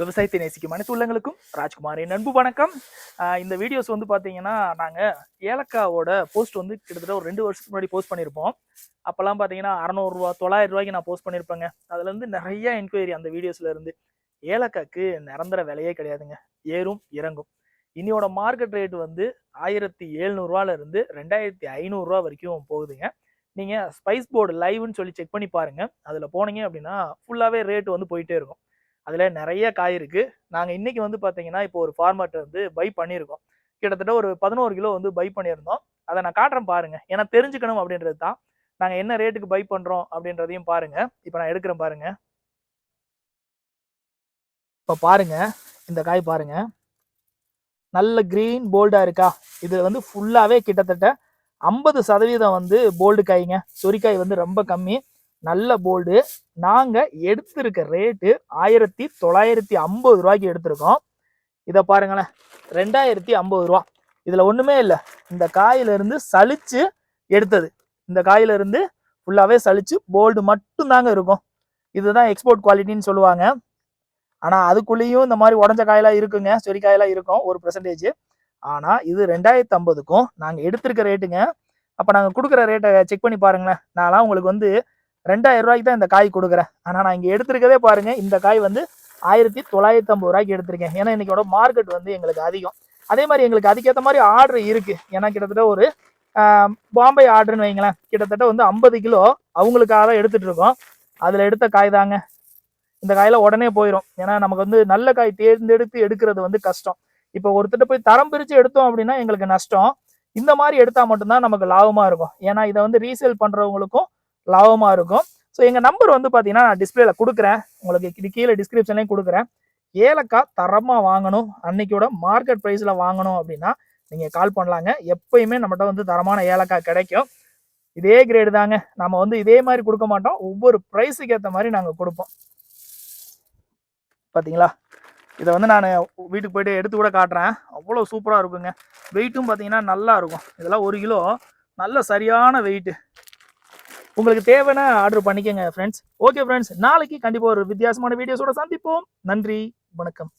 விவசாயத்தை நேசிக்கும் அனைத்து உள்ளங்களுக்கும் ராஜ்குமாரின் அன்பு வணக்கம். இந்த வீடியோஸ் வந்து பார்த்தீங்கன்னா நாங்கள் ஏலக்காவோட போஸ்ட் வந்து கிட்டத்தட்ட ஒரு ரெண்டு வருஷத்துக்கு முன்னாடி போஸ்ட் பண்ணியிருப்போம் அப்போல்லாம் பார்த்தீங்கன்னா அறநூறுரூவா தொள்ளாயிரம் ரூபாய்க்கு நான் போஸ்ட் பண்ணியிருப்பேங்க அதுலேருந்து நிறையா நிறைய என்கொயரி அந்த வீடியோஸ்ல இருந்து. நிரந்தர விலையே கிடையாதுங்க. ஏறும் இறங்கும். இன்னியோட மார்க்கெட் ரேட் வந்து ஆயிரத்தி எழுநூறுவாலேருந்து ரெண்டாயிரத்தி ஐநூறுரூவா வரைக்கும் போகுதுங்க. நீங்கள் ஸ்பைஸ் போர்டு லைவ்னு சொல்லி செக் பண்ணி பாருங்கள் அதில் போனீங்க அப்படின்னா ஃபுல்லாகவே ரேட் வந்து போயிட்டே இருக்கும். அதில் நிறைய காய் இருக்குது நாங்கள் இன்னைக்கு வந்து பார்த்தீங்கன்னா இப்போ ஒரு ஃபார்மர்ட்ட வந்து பை பண்ணியிருக்கோம். கிட்டத்தட்ட ஒரு பதினோரு கிலோ வந்து பை பண்ணியிருந்தோம். அதை நான் காட்டுறேன் பாருங்கள் ஏன்னா தெரிஞ்சுக்கணும் அப்படின்றது தான். நாங்கள் என்ன ரேட்டுக்கு பை பண்ணுறோம் அப்படின்றதையும் பாருங்கள் இப்போ நான் எடுக்கிறேன் பாருங்கள் இப்போ பாருங்க. இந்த காய் பாருங்கள் நல்ல க்ரீன் போல்டாக இருக்கா? இது வந்து ஃபுல்லாகவே கிட்டத்தட்ட ஐம்பது சதவீதம் வந்து போல்டு காய்ங்க. சொரிக்காய் வந்து ரொம்ப கம்மி. நல்ல போல்டு நாங்க எடுத்திருக்க ரேட்டு ஆயிரத்தி தொள்ளாயிரத்தி ஐம்பது ரூபாய்க்கு எடுத்திருக்கோம். இதை பாருங்களேன். ரெண்டாயிரத்தி ஐம்பது ரூபா. இதுல ஒண்ணுமே இல்லை. இந்த காயிலிருந்து இருந்து எடுத்தது. இந்த காயிலிருந்து ஃபுல்லாவே சலிச்சு போல்டு மட்டும்தாங்க இருக்கும். இதுதான் எக்ஸ்போர்ட் குவாலிட்டின்னு சொல்லுவாங்க. ஆனா அதுக்குள்ளேயும் இந்த மாதிரி உடஞ்ச காயெல்லாம் இருக்குங்க. சொரி காயெல்லாம் இருக்கும் ஒரு பெர்சன்டேஜ் ஆனா இது ரெண்டாயிரத்தி ஐம்பதுக்கும் நாங்க எடுத்திருக்க ரேட்டுங்க அப்ப நாங்க கொடுக்குற ரேட்டை செக் பண்ணி பாருங்களேன். நான்லாம் உங்களுக்கு வந்து ரெண்டாயிரம் ரூபாய்க்கு தான் இந்த காய் கொடுக்குறேன். ஆனால் நான் இங்கே எடுத்துருக்கதே பாருங்க இந்த காய் வந்து ஆயிரத்தி தொள்ளாயிரத்தி ஐம்பது ரூபாய்க்கு எடுத்திருக்கேன். ஏன்னா இன்னைக்கோட மார்க்கெட் வந்து எங்களுக்கு அதிகம். அதே மாதிரி எங்களுக்கு அதுக்கேற்ற மாதிரி ஆர்டர் இருக்கு. ஏன்னா கிட்டத்தட்ட ஒரு பாம்பே ஆர்டர்னு வைங்களேன். கிட்டத்தட்ட வந்து ஐம்பது கிலோ அவங்களுக்காக தான் எடுத்துட்டு இருக்கோம். அதில் எடுத்த காய் தாங்க. இந்த காயில உடனே போயிடும் ஏன்னா நமக்கு வந்து நல்ல காய் தேர்ந்தெடுத்து எடுக்கிறது வந்து கஷ்டம். இப்போ ஒருத்தர் போய் தரம் பிரித்து எடுத்தோம் அப்படின்னா எங்களுக்கு நஷ்டம். இந்த மாதிரி எடுத்தால் மட்டும்தான் நமக்கு லாபமாக இருக்கும். ஏன்னா இதை வந்து ரீசேல் பண்ணுறவங்களுக்கும் லாபமாக இருக்கும். ஸோ எங்கள் நம்பர் வந்து பார்த்தீங்கன்னா நான் டிஸ்பிளேல கொடுக்குறேன். உங்களுக்கு இது கீழே டிஸ்கிரிப்ஷன்லேயும் கொடுக்குறேன். ஏலக்காய் தரமாக வாங்கணும். அன்னைக்கோட மார்க்கெட் ப்ரைஸில் வாங்கணும் அப்படின்னா நீங்கள் கால் பண்ணலாங்க. எப்பயுமே நம்மகிட்ட வந்து தரமான ஏலக்காய் கிடைக்கும். இதே கிரேடு தாங்க. நம்ம வந்து இதே மாதிரி கொடுக்க மாட்டோம். ஒவ்வொரு ப்ரைஸுக்கு ஏற்ற மாதிரி நாங்கள் கொடுப்போம். பார்த்தீங்களா இதை வந்து நான் வீட்டுக்கு போயிட்டு எடுத்து கூட காட்டுறேன். அவ்வளோ சூப்பராக இருக்குங்க. வெயிட்டும் பார்த்தீங்கன்னா நல்லா இருக்கும். இதெல்லாம் ஒரு கிலோ. நல்ல சரியான வெயிட்டு உங்களுக்கு தேவைன்னா ஆர்டர் பண்ணிக்கங்க ஃப்ரெண்ட்ஸ் ஓகே ஃப்ரெண்ட்ஸ் நாளைக்கு கண்டிப்பாக ஒரு வித்தியாசமான வீடியோஸோட சந்திப்போம். நன்றி வணக்கம்.